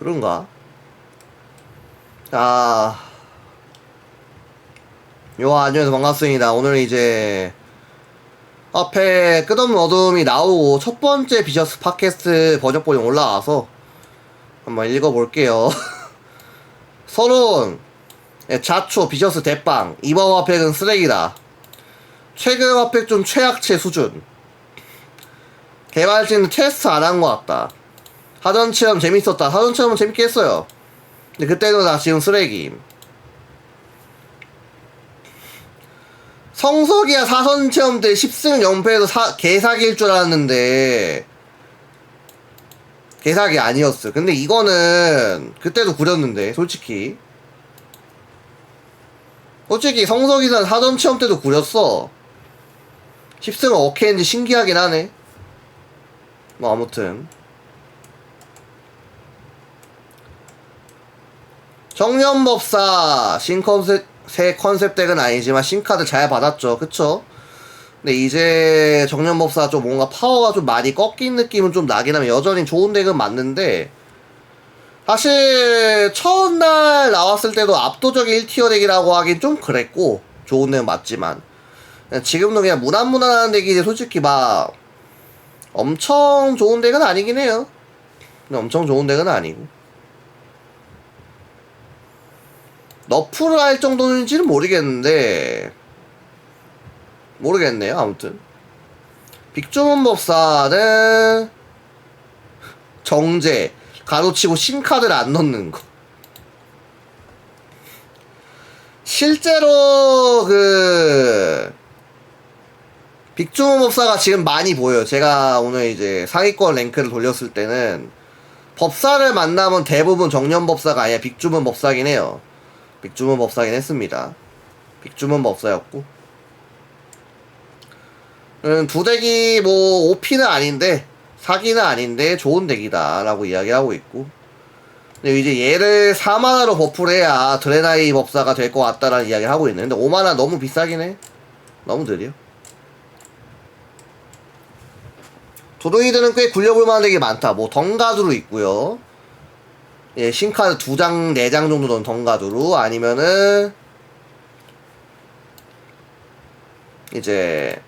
그런가? 아, 요 안녕하세요 반갑습니다. 오늘 이제 앞에 끝없는 어둠이 나오고 첫 번째 비저스 팟캐스트 번역본이 올라와서 한번 읽어볼게요. 서론 예, 자초 비저스 대빵 이번 화팩은 쓰레기다. 최근 화팩 좀 최악체 수준. 개발진은 테스트 안 한 것 같다. 하던 체험 재밌었다. 하던 체험은 재밌게 했어요. 근데 그때는 나 지금 쓰레기임. 성석이야 사선 체험 때 10승 0패에서 사, 개사기일 줄 알았는데 개사기 아니었어. 근데 이거는 그때도 구렸는데 솔직히 솔직히 성석이는 사전 체험 때도 구렸어. 10승은 어케인지 신기하긴 하네. 뭐 아무튼 정년법사 신컨셉 새 컨셉 덱은 아니지만 신카드 잘 받았죠. 그쵸? 근데 이제 정년법사 좀 뭔가 파워가 좀 많이 꺾인 느낌은 좀 나긴 하면 여전히 좋은 덱은 맞는데 사실 첫날 나왔을 때도 압도적인 1티어 덱이라고 하긴 좀 그랬고 좋은 덱은 맞지만. 지금도 그냥 무난무난한 덱이지 솔직히 막 엄청 좋은 덱은 아니긴 해요. 근데 엄청 좋은 덱은 아니고 너프를 할 정도인지는 모르겠는데 모르겠네요 아무튼. 빅주문 법사는 정제 가로치고 신카드를 안 넣는 거. 실제로 그 빅주문 법사가 지금 많이 보여요. 제가 오늘 이제 상위권 랭크를 돌렸을 때는 법사를 만나면 대부분 정년 법사가 아니라 빅주문 법사긴 해요 빅주문 법사긴 했습니다. 빅주문 법사였고. 음, 두 덱이 뭐 OP는 아닌데 사기는 아닌데 좋은 덱이다 라고 이야기하고 있고. 근데 이제 얘를 4만화로 버프를 해야 드레나이 법사가 될 것 같다라는 이야기를 하고 있는데 5만화 너무 비싸긴 해. 너무 느려. 도도이들은 꽤 굴려볼 만한 덱이 많다. 뭐 덩가두로 있고요 예, 신카드 두 장, 네 장 정도 넣은 덩가두루 아니면은 이제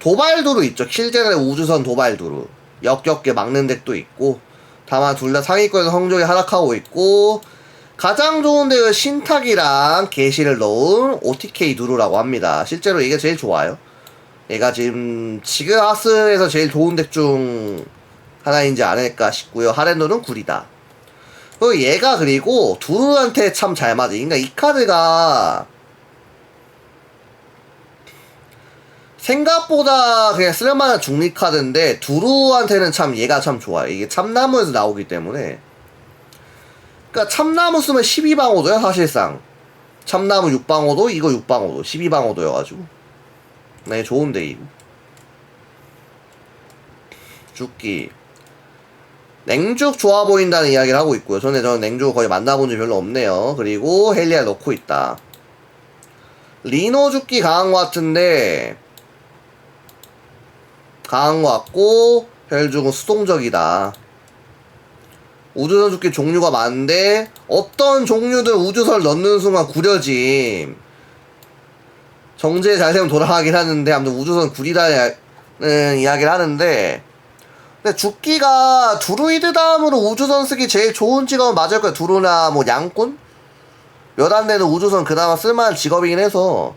도발두루 있죠. 킬제의 우주선 도발두루 역겹게 막는 덱도 있고 다만 둘 다 상위권에서 성적이 하락하고 있고 가장 좋은 덱은 신탁이랑 게시를 넣은 OTK 두루라고 합니다. 실제로 이게 제일 좋아요. 얘가 지금 지금 하스에서 제일 좋은 덱 중 하나인지 않을까 싶고요. 하렌도는 구리다. 그 얘가 그리고 두루한테 참 잘 맞아. 그러니까 이 카드가 생각보다 그냥 쓸만한 중립 카드인데 두루한테는 참 얘가 참 좋아요. 이게 참나무에서 나오기 때문에. 그러니까 참나무 쓰면 12방어도야 사실상. 참나무 6방어도 이거 6방어도 12방어도여가지고. 네 좋은 데 이거. 죽기. 냉죽 좋아 보인다는 이야기를 하고 있고요. 전에 저는 냉죽 거의 만나본 적 별로 없네요. 그리고 헬리아 넣고 있다. 리노 죽기 강한 것 같은데 강한 것 같고 헬죽은 수동적이다. 우주선 죽기 종류가 많은데 어떤 종류든 우주선을 넣는 순간 구려짐. 정제 잘 되면 돌아가긴 하는데 아무튼 우주선 구리다는 이야기를 하는데 근데 죽기가 두루이드 다음으로 우주선 쓰기 제일 좋은 직업은 맞을 거야. 두루나 뭐 양꾼? 몇 안 되는 우주선 그나마 쓸만한 직업이긴 해서.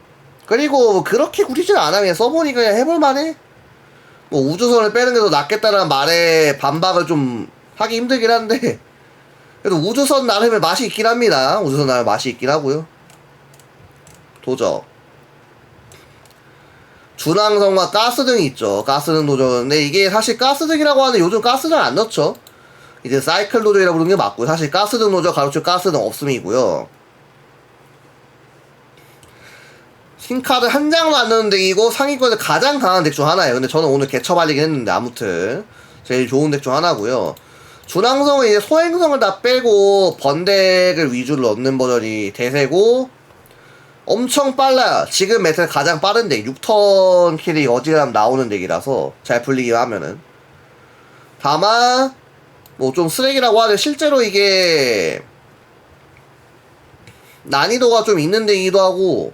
그리고 뭐 그렇게 구리진 않아. 그냥 써보니 그냥 해볼만해. 뭐 우주선을 빼는 게 더 낫겠다는 말에 반박을 좀 하기 힘들긴 한데. 그래도 우주선 나름의 맛이 있긴 합니다. 우주선 나름 맛이 있긴 하고요. 도적. 준항성과 가스등이 있죠. 가스등 도전. 근데 이게 사실 가스등이라고 하는데 요즘 가스등 안 넣죠. 이제 사이클 도전이라고 부르는 게 맞고요. 사실 가스등 도전 가로치 가스등 없음이고요. 신카드 한안 넣는 덱이고 상위권에서 가장 강한 덱 중 하나예요. 근데 저는 오늘 개처발리긴 했는데 아무튼 제일 좋은 덱 중 하나고요. 준항성은 이제 소행성을 다 빼고 번덱을 위주로 넣는 버전이 대세고 엄청 빨라요. 지금 메탈 가장 빠른 덱. 6턴 킬이 어지간하면 나오는 덱이라서 잘 풀리기 하면은. 다만 뭐 좀 쓰레기라고 하는데 실제로 이게 난이도가 좀 있는 덱이기도 하고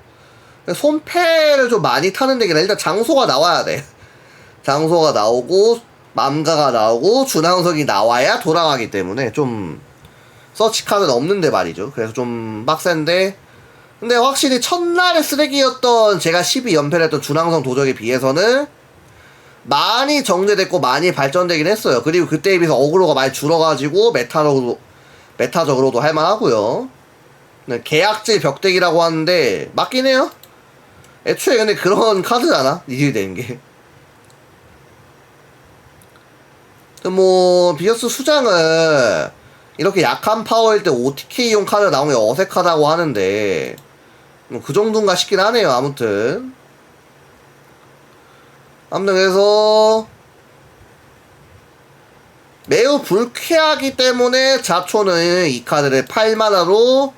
손패를 좀 많이 타는 덱이라 일단 장소가 나와야 돼 장소가 나오고 맘가가 나오고 준항석이 나와야 돌아가기 때문에 좀 서치카는 없는데 말이죠 그래서 좀 빡센데 근데 확실히 첫날의 쓰레기였던 제가 12연패를 했던 준항성 도적에 비해서는 많이 정제됐고 많이 발전되긴 했어요. 그리고 그때에 비해서 어그로가 많이 줄어가지고 메타적으로, 메타적으로도 할만하고요. 네, 계약질 벽대기라고 하는데 맞긴 해요. 애초에 근데 그런 카드잖아. 니들이 된 게. 그뭐 비어스 수장은 이렇게 약한 파워일 때 OTK용 카드 나오는 게 어색하다고 하는데 뭐 그 정도인가 싶긴 하네요. 아무튼 아무튼 그래서 매우 불쾌하기 때문에 자초는 이 카드를 8만화로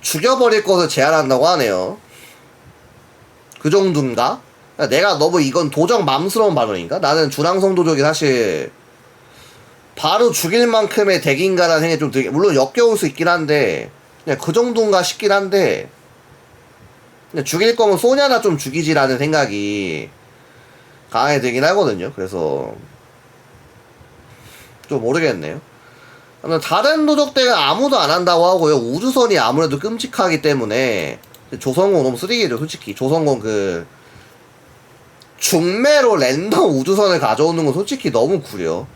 죽여버릴 것을 제안한다고 하네요. 그 정도인가? 내가 너무 이건 도적 맘스러운 발언인가? 나는 준항성 도적이 사실 바로 죽일 만큼의 덱인가라는 생각이 좀 들게 물론 역겨울 수 있긴 한데 그냥 그 정도인가 싶긴 한데 그냥 죽일 거면 소냐나 좀 죽이지라는 생각이 강하게 되긴 하거든요. 그래서 좀 모르겠네요. 다른 도적대가 아무도 안 한다고 하고요. 우주선이 아무래도 끔찍하기 때문에 조성공 너무 쓰레기죠, 솔직히. 조성공 그 중매로 랜덤 우주선을 가져오는 건 솔직히 너무 구려.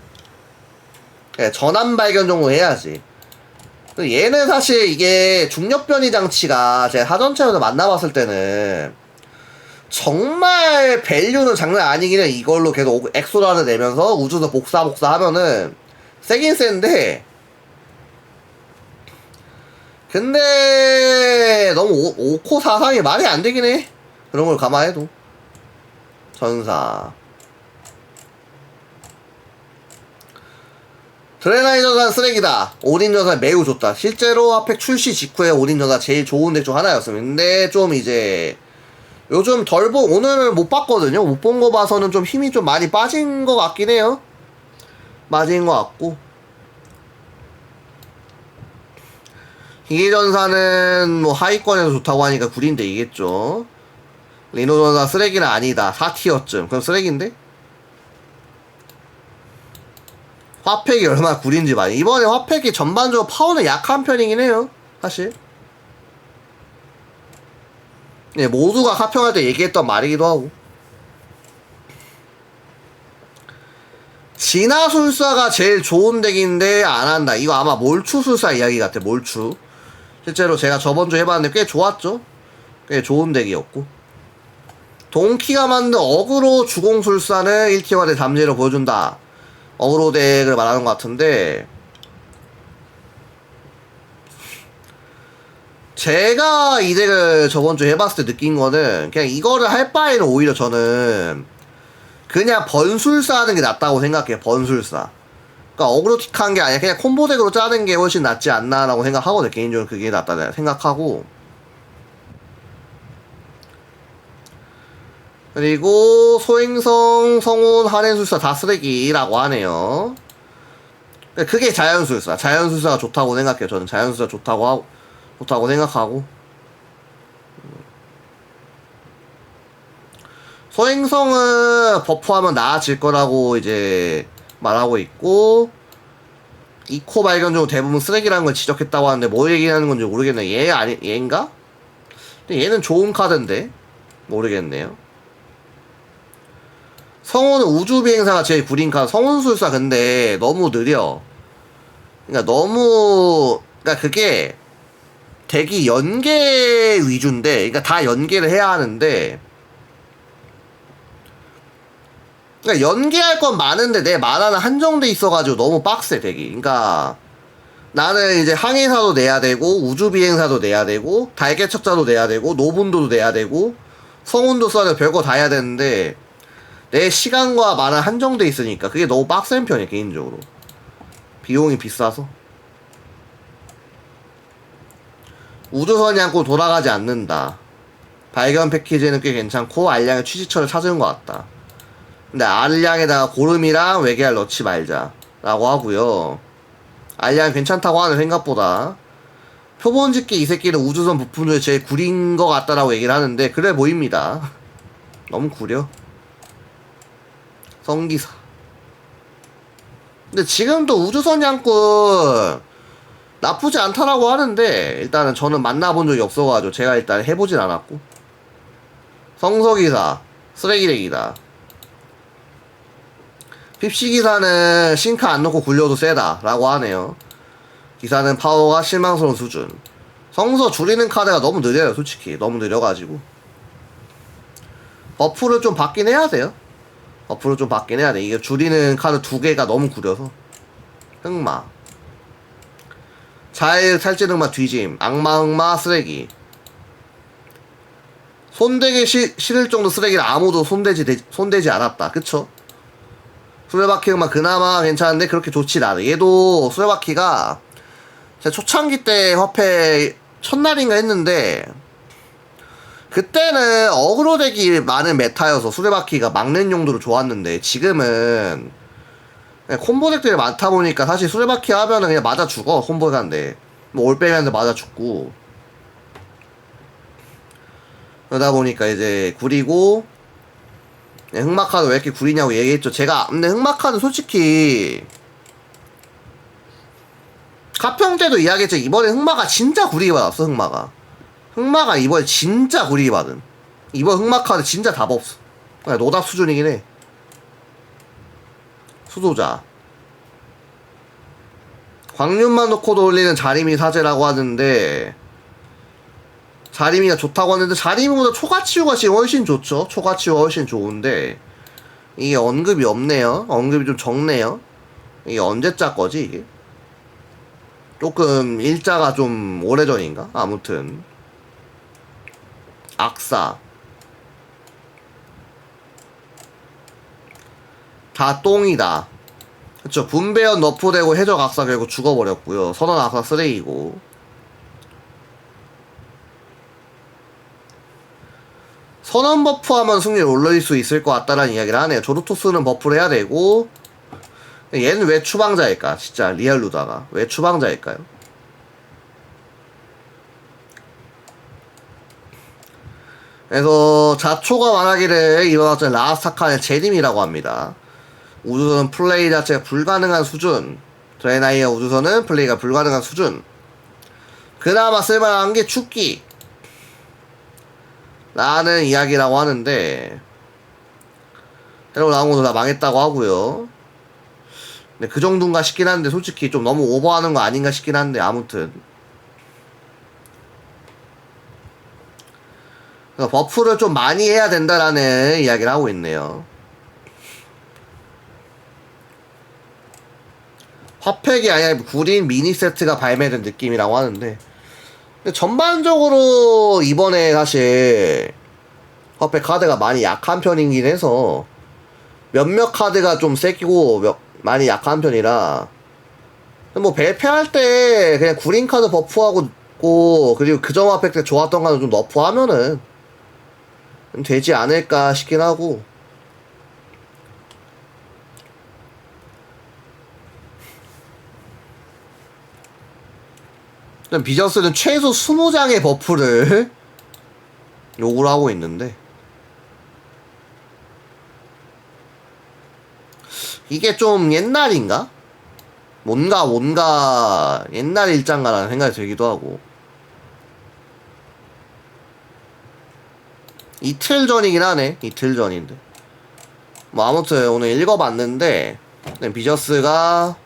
예, 전환 발견 정도 해야지. 얘는 사실 이게 중력 변이 장치가 제가 사전체에서 만나봤을 때는 정말 밸류는 장난 아니긴 해. 이걸로 계속 엑소라를 내면서 우주선 복사 복사 하면은 세긴 센데 근데 너무 오, 5코 사상이 말이 안 되긴 해. 그런 걸 감안해도 전사 드레나이저가 쓰레기다. 올인 전사 매우 좋다. 실제로 핫팩 출시 직후에 올인 전사 제일 좋은 덱 중 하나였습니다. 근데 좀 이제 요즘 덜 보, 오늘은 못 봤거든요. 못 본 거 봐서는 좀 힘이 좀 많이 빠진 것 같긴 해요. 빠진 것 같고. 기계전사는 뭐 하위권에서 좋다고 하니까 구린데 이겠죠. 리노전사 쓰레기는 아니다. 4티어쯤. 그럼 쓰레기인데? 화팩이 얼마나 구린지 많이. 이번에 화팩이 전반적으로 파워는 약한 편이긴 해요. 사실. 네, 모두가 하평할 때 얘기했던 말이기도 하고. 진화술사가 제일 좋은 덱인데 안 한다. 이거 아마 몰추술사 이야기 같아, 몰추. 실제로 제가 저번 주에 해봤는데 꽤 좋았죠? 꽤 좋은 덱이었고. 동키가 만든 어그로 주공술사는 1티어의 잠재로 보여준다. 어그로 덱을 말하는 것 같은데, 제가 이 덱을 저번 주에 해봤을 때 느낀 거는 그냥 이거를 할 바에는 오히려 저는 그냥 번술사 하는 게 낫다고 생각해요. 번술사. 그러니까 어그로틱한 게 아니라 그냥 콤보 덱으로 짜는 게 훨씬 낫지 않나라고 생각하거든요. 개인적으로 그게 낫다 생각하고. 그리고 소행성, 성운, 한해술사 다 쓰레기라고 하네요. 그게 자연술사. 자연술사가 좋다고 생각해요. 저는 자연술사 좋다고 하고. 좋다고 생각하고 소행성은 버프하면 나아질 거라고 이제 말하고 있고 이코 발견 중 대부분 쓰레기라는 걸 지적했다고 하는데 뭐 얘기하는 건지 모르겠네 얘 아니 얘인가? 근데 얘는 좋은 카드인데 모르겠네요 성운은 우주비행사가 제일 구린 카드 성운술사 근데 너무 느려 그러니까 너무 그러니까 그게 덱이 연계 위주인데, 그러니까 다 연계를 해야 하는데, 그러니까 연계할 건 많은데 내 만화는 한정돼 있어가지고 너무 빡세 덱이. 그러니까 나는 이제 항해사도 내야 되고 우주비행사도 내야 되고 달개척자도 내야 되고 노분도도 내야 되고 성운도 써야 되고 별거 다 해야 되는데 내 시간과 만화 한정돼 있으니까 그게 너무 빡센 편이야 개인적으로. 비용이 비싸서. 우주선이 않고 돌아가지 않는다. 발견 패키지는 꽤 괜찮고 알량의 취지처를 찾은 것 같다. 근데 알량에다가 고름이랑 외계알 넣지 말자. 라고 하고요 알리안 괜찮다고 하는 생각보다 표본 짓기 이 새끼는 우주선 부품 중에 제일 구린 것 같다라고 얘기를 하는데 그래 보입니다 너무 구려 성기사. 근데 지금도 우주선 양꾼 나쁘지 않다라고 하는데 일단은 저는 만나본 적이 없어가지고 제가 일단 해보진 않았고. 성서기사 쓰레기leg이다. 핍시기사는 싱크 안 넣고 굴려도 세다 라고 하네요. 기사는 파워가 실망스러운 수준. 성서 줄이는 카드가 너무 느려요 솔직히. 너무 느려가지고. 버프를 좀 받긴 해야 돼요 버프를 좀 받긴 해야 돼. 이게 줄이는 카드 두 개가 너무 구려서. 흑마. 잘 살찐 흑마 뒤짐. 악마 흑마 쓰레기. 손대기 시, 싫을 정도 쓰레기를 아무도 손대지 대- 손대지 않았다. 그쵸? 수레바퀴 흑마 그나마 괜찮은데 그렇게 좋지 않아. 얘도 수레바퀴가 제가 초창기 때 화폐 첫날인가 했는데 그때는 어그로 덱이 많은 메타여서 수레바퀴가 막는 용도로 좋았는데 지금은 그냥 콤보 덱들이 많다 보니까 사실 수레바퀴 하면은 그냥 맞아 죽어 콤보 덱한데. 뭐 올빼미한테 맞아 죽고. 그러다 보니까 이제 구리고 네, 흑마카드 왜 이렇게 구리냐고 얘기했죠. 제가 근데 흑마카드 솔직히 가평 때도 이야기했죠. 이번에 흑마가 진짜 구리게 받았어 흑마가 흑마가 이번에 진짜 구리게 받은. 이번 흑마 카드 진짜 답 없어. 그냥 노답 수준이긴 해. 수도자. 광륜만 놓고도 올리는 자리미 사제라고 하는데 자리미가 좋다고 하는데 자리미보다 초가치유가 지금 훨씬 좋죠. 초가치유가 훨씬 좋은데 이게 언급이 없네요. 언급이 좀 적네요. 이게 언제짜 거지 이게? 조금 일자가 좀 오래전인가? 아무튼 악사. 다 똥이다. 그쵸 분배연 너프되고 해적 악사 결국 죽어버렸고요. 선언 악사 쓰레기고. 선언 버프하면 승률 올릴 수 있을 것 같다라는 이야기를 하네요. 조르토스는 버프를 해야 되고 얘는 왜 추방자일까? 진짜 리얼 루다가. 왜 추방자일까요 그래서 자초가 말하기를 이번 학전 라스타칸의 제림이라고 합니다. 우주선 플레이 자체가 불가능한 수준. 드레나이어 우주선은 플레이가 불가능한 수준. 그나마 쓸만한 게 축기. 라는 이야기라고 하는데, 새로 나온 것도 다 망했다고 하고요. 근데 그 정도인가 싶긴 한데, 솔직히 좀 너무 오버하는 거 아닌가 싶긴 한데, 아무튼. 그래서 버프를 좀 많이 해야 된다라는 이야기를 하고 있네요. 화팩이 아니라 구린 미니 세트가 발매된 느낌이라고 하는데 전반적으로 이번에 사실 화팩 카드가 많이 약한 편이긴 해서 몇몇 카드가 좀 세기고 몇- 많이 약한 편이라 뭐 배패할 때 그냥 구린 카드 버프하고 그리고 그점 화팩 때 좋았던 카드 좀 너프하면은 되지 않을까 싶긴 하고. 일단 비저스는 최소 20장의 버프를 요구를 하고 있는데. 이게 좀 옛날인가? 뭔가 뭔가 옛날 일장가라는 생각이 들기도 하고 이틀 전이긴 하네. 이틀 전인데. 뭐 아무튼 오늘 읽어봤는데 네, 비저스가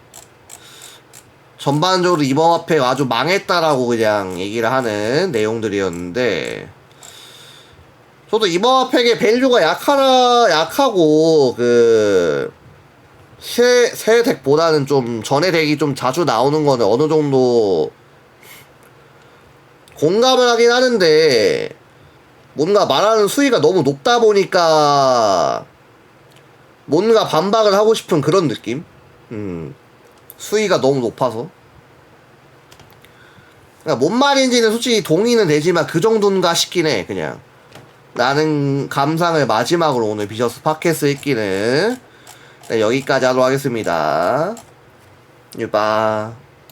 전반적으로 이번 화폐가 아주 망했다라고 그냥 얘기를 하는 내용들이었는데 저도 이번 화폐의 밸류가 약하나 약하고 그 새, 새 덱보다는 좀 전에 덱이 좀 자주 나오는 거는 어느 정도 공감을 하긴 하는데 뭔가 말하는 수위가 너무 높다 보니까 뭔가 반박을 하고 싶은 그런 느낌? 음. 수위가 너무 높아서. 그러니까 뭔 말인지는 솔직히 동의는 되지만 그 정도인가 싶긴 해, 그냥. 라는 감상을 마지막으로 오늘 비셔스 팟캐스트 읽기는 네, 여기까지 하도록 하겠습니다. 유바